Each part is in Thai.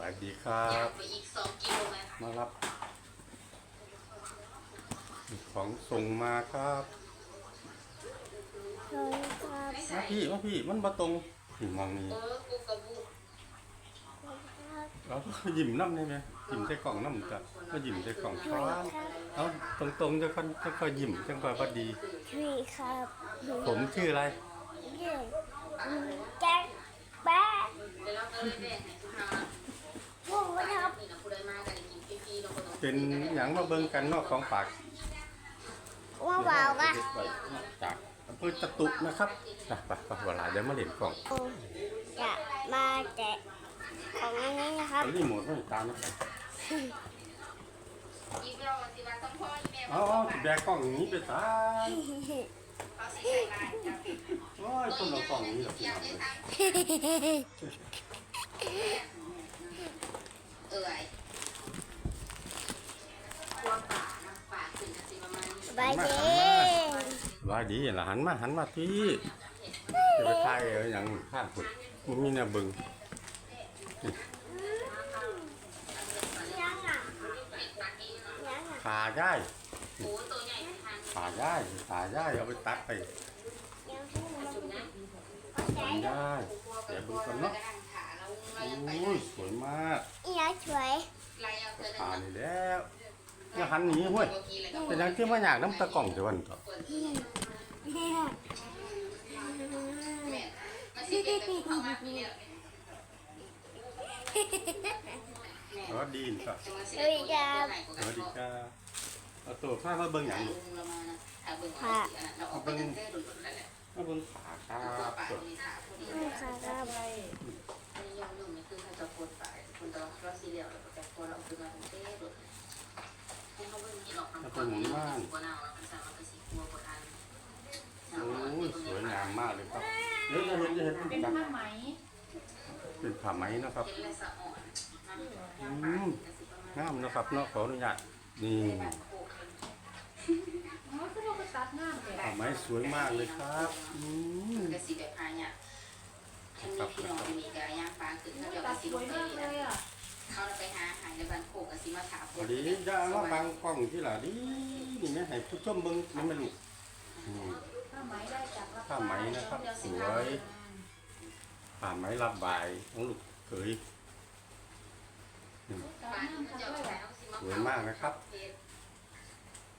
วัสดีครัย่างบไปอีกสองกิโลไหมคะมารับ ของส่งมาครับสวัสดีครับไม่มาใส่พี่มาพี่มันมาตรงนี่มองนี่เออกูกับบูเราก็ยิ้มน้ำได้ไหมยิ้มใส่กล่องน้ำจ้ะก็ยิ้มใส่กล่องสฟ้าวัสดีครับเอาตรงๆจะค่อยจะค่อยยิ้มจังค่อยพอดีทีครับผมชื่ออะไรเย่แจ็คแบ๊ะเดี๋ยวเราก็เลยแบ่งให้ทุกท่านพวกมันครับ นี่นะผู้ใดมากันกินฟรีๆ เราก็ต้องเป็นหยังมาเบิ่งกันเนอกของฝากว่าเบาๆอะจากอำเภอจตุนะครับนะไปไปเวลาเดี๋ยวมาเล่นกล่องจะมาแจกของอันนี้นะครับเอารีโมทให้ตามนะครับอีกเราสิว่าต้องพ่ออีแม่เอาเอาแบกกล่องนี้ไปตายเขาสิใส่ลายจ้ะโอ้ยคนละกล่องนี้หรอก อยากได้ทางเอื่อยครัวป่านะป่าขึ้นกันสิประมาณนี้สบายดีว่าดีล่ะหันมาหันมาพี่จะไปถ่ายเอาอย่างข้างขุดมันมีแนวเบิ่งยังอะยังอะขาย่ายโอ้ตัวใหญ่ทางขาย่ายขาย่ายเอาไปตัดไปยังพูดมาจุดนะขาย่ายเดี๋ยวดูกันเนาะนั่งขาเราโอเรายังไป้ยสวยมากอีน่าสวยไล่เอาเธอขาเดินนี่แล้ว อย่าหันหนีเว้ยเป็นหยังที่มาอยากน้ำตะกล่องจะวันต่อแม่มาสิเป็นแบบเขามาพี่เนี่ยสวัสดีครับจะมาสิเป็นตัวใหญ่กว่าสกันวัสดีครับเอาตัวข้ามาเบิ่งหยังลูกเรามานะถ้าเบิ่งว่าสิอันนั้นเราเอาไปตั้งแต่ดุๆแล้วแหละมาเบิ่งขาครัตัวบป่าตัวที่ขาพอดีนี่ค่ะครับอันนี้ยอมนุ่มนี่คือเขาจะโคตรป่าคุณตอนเราสีเหลี่ยมแล้วก็จะโคตรเราคือมาตั้งแต่ ดุให้าเบิ่งนี่หรอกทำก่อนนี่กว่าเป็นเราเป็นสีครัวกว่านโอ้ยสวยงามมากเลยครับเดี๋ยวจะเห็นจะเห็นเป็นจังผ้าไหมเป็นผ้าไหมนะครับอืมงามนะครับเนาะขออนุญาตนี่อ๋อคือเราไปตัดหน้าเลยผ้าไหมสวยมากเลยครับอืมกระสีแบบพายเนี่ยมีพี่น้องมีกระย่างฟ้าขึ้นก็จะตัดสวยมากเลยอะ เขาไปหาหายในบ้านโคกกระสีมาถามพอดีจะเอามาบังกล้องที่หล่ะดีนี่แม่ให้ผู้ชมเบิ่งนี่แม่ลูกอืมผ้าไหมได้จากราคผ้าไหมนะครับสวยผ้าไหมรับบายของลูกเขยตัดบ้านหน้าเขาทำจะด้วยแบอะบสวยมากนะครับ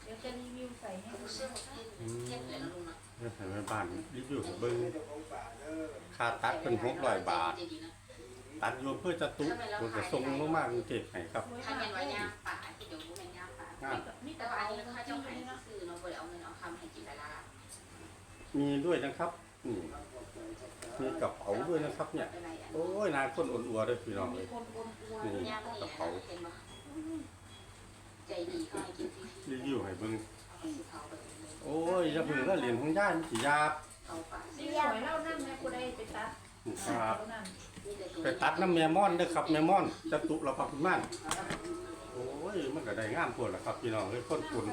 เดี๋ยวจะรีวิวใส่ให้ดูเชื่อมเทียบเลยนะลุงนะเรื่องให้แม่บ้านรีวิวให้เบิ่งค่าตัดเป็น600บาท ตัดอยู่เพื่อจะตุมันจะส่งลงมากรุงเทพให้ครับสวยถ้ามากเป็นเลว่ายย่างป่าที่เดี๋ยวรู้เป็นย่างป่างามนี่แต่แต่ว่าว่าอัอันนนี้นี้เขาเขาเจ้าเจ้าให้ให้นะซื้อเนาะบ่ได้เอาเงินเอาคำให้จิตรลามีด้วยนะครับนี่มีกระเป๋าด้วยนะครับ เนี่ยอะไรอะโอ้ยนายคนอ่อนอัวเลยพี่น้องเลยคนคนกลัวนี่ย่างนี่เห็นบ่ใจดีเขาให้กินฟรีรีวิวให้เบิ่งเอาสิเขาไปเลยโอ้ยจะเพิ่งก็เหรียญของย่านสิยาบเอาป่านี่สวยเล่านั่นนะกูได้ไปตัด ครับนั่นไปตัดน้ำแมมอนเด้อครับแมมอนจะตุเราพักคุณม่านโอ้ยมันก็ได้งามปวดแหละครับพี่น้องเลยคนกุน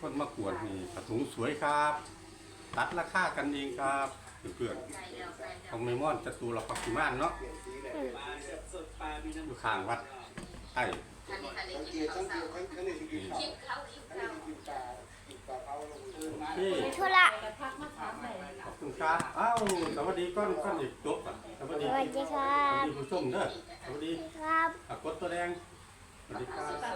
คนมากวนนี่กระถุงสวยครับ ตัดราคากันเองครับเพื่อนๆของแมมอนจะตุเราพักคุณม่านเนาะอยู่ข้างวัดไอ้ทันนี้ทันนี้กินข้าวเช้าคลิปเขาคลิปเขาพี่ธุระ คุณครับอ้าวสวัสดีก้อนก้อนอีกจบอะสวัสสดีวัสดีครัสวัสบดีผู้ชมเด้อสวัสดีครับอะกดตัวแดงสวัสดีครับตัด